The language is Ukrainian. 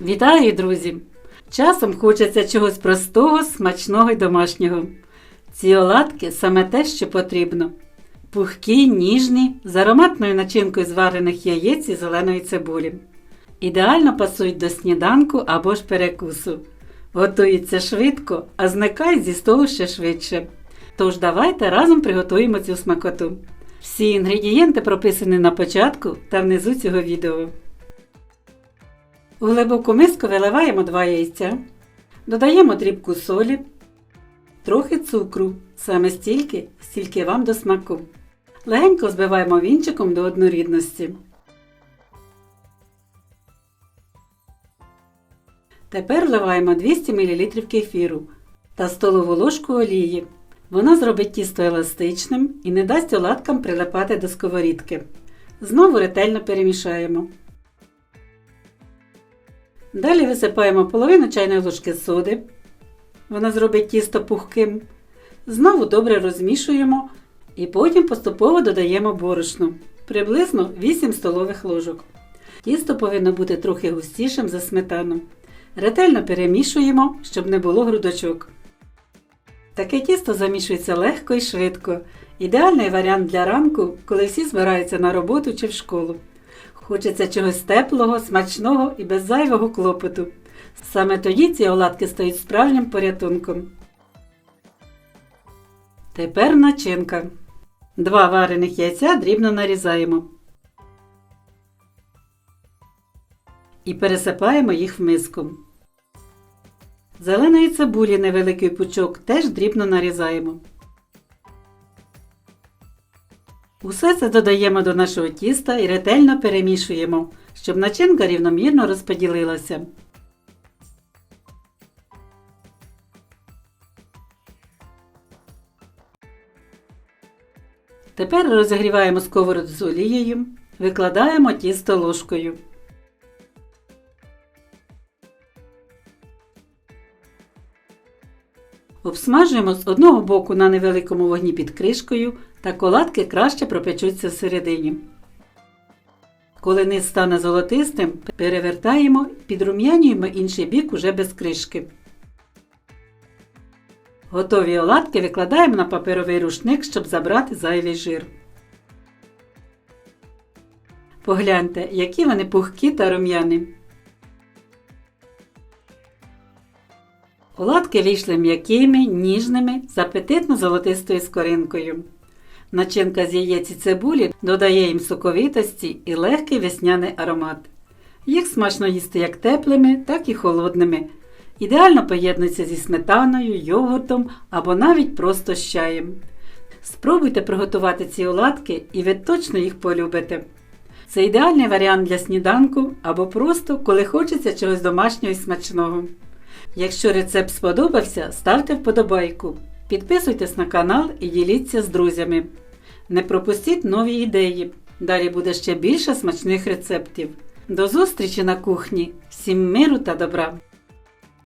Вітаю, друзі! Часом хочеться чогось простого, смачного й домашнього. Ці оладки саме те, що потрібно. Пухкі, ніжні, з ароматною начинкою з варених яєць і зеленої цибулі. Ідеально пасують до сніданку або ж перекусу. Готується швидко, а зникають зі столу ще швидше. Тож давайте разом приготуємо цю смакоту. Всі інгредієнти прописані на початку та внизу цього відео. У глибоку миску виливаємо 2 яйця, додаємо дрібку солі, трохи цукру, саме стільки, стільки вам до смаку. Легенько збиваємо вінчиком до однорідності. Тепер вливаємо 200 мл кефіру та столову ложку олії. Вона зробить тісто еластичним і не дасть оладкам прилипати до сковорідки. Знову ретельно перемішаємо. Далі висипаємо половину чайної ложки соди. Вона зробить тісто пухким. Знову добре розмішуємо і потім поступово додаємо борошно приблизно 8 столових ложок. Тісто повинно бути трохи густішим за сметану. Ретельно перемішуємо, щоб не було грудочок. Таке тісто замішується легко і швидко. Ідеальний варіант для ранку, коли всі збираються на роботу чи в школу. Хочеться чогось теплого, смачного і без зайвого клопоту. Саме тоді ці оладки стають справжнім порятунком. Тепер начинка. Два варених яйця дрібно нарізаємо. І пересипаємо їх в миску. Зеленої цибулі невеликий пучок теж дрібно нарізаємо. Усе це додаємо до нашого тіста і ретельно перемішуємо, щоб начинка рівномірно розподілилася. Тепер розігріваємо сковороду з олією, викладаємо тісто ложкою. Обсмажуємо з одного боку на невеликому вогні під кришкою та коладки краще пропечуться всередині. Коли низ стане золотистим, перевертаємо, і підрум'янюємо інший бік уже без кришки. Готові оладки викладаємо на паперовий рушник, щоб забрати зайвий жир. Погляньте, які вони пухкі та рум'яні. Оладки вийшли м'якими, ніжними, з апетитно золотистою скоринкою. Начинка з яєць і цибулі додає їм соковитості і легкий весняний аромат. Їх смачно їсти як теплими, так і холодними. Ідеально поєднуються зі сметаною, йогуртом або навіть просто з чаєм. Спробуйте приготувати ці оладки і ви точно їх полюбите. Це ідеальний варіант для сніданку або просто коли хочеться чогось домашнього і смачного. Якщо рецепт сподобався, ставте вподобайку. Підписуйтесь на канал і діліться з друзями. Не пропустіть нові ідеї. Далі буде ще більше смачних рецептів. До зустрічі на кухні! Всім миру та добра!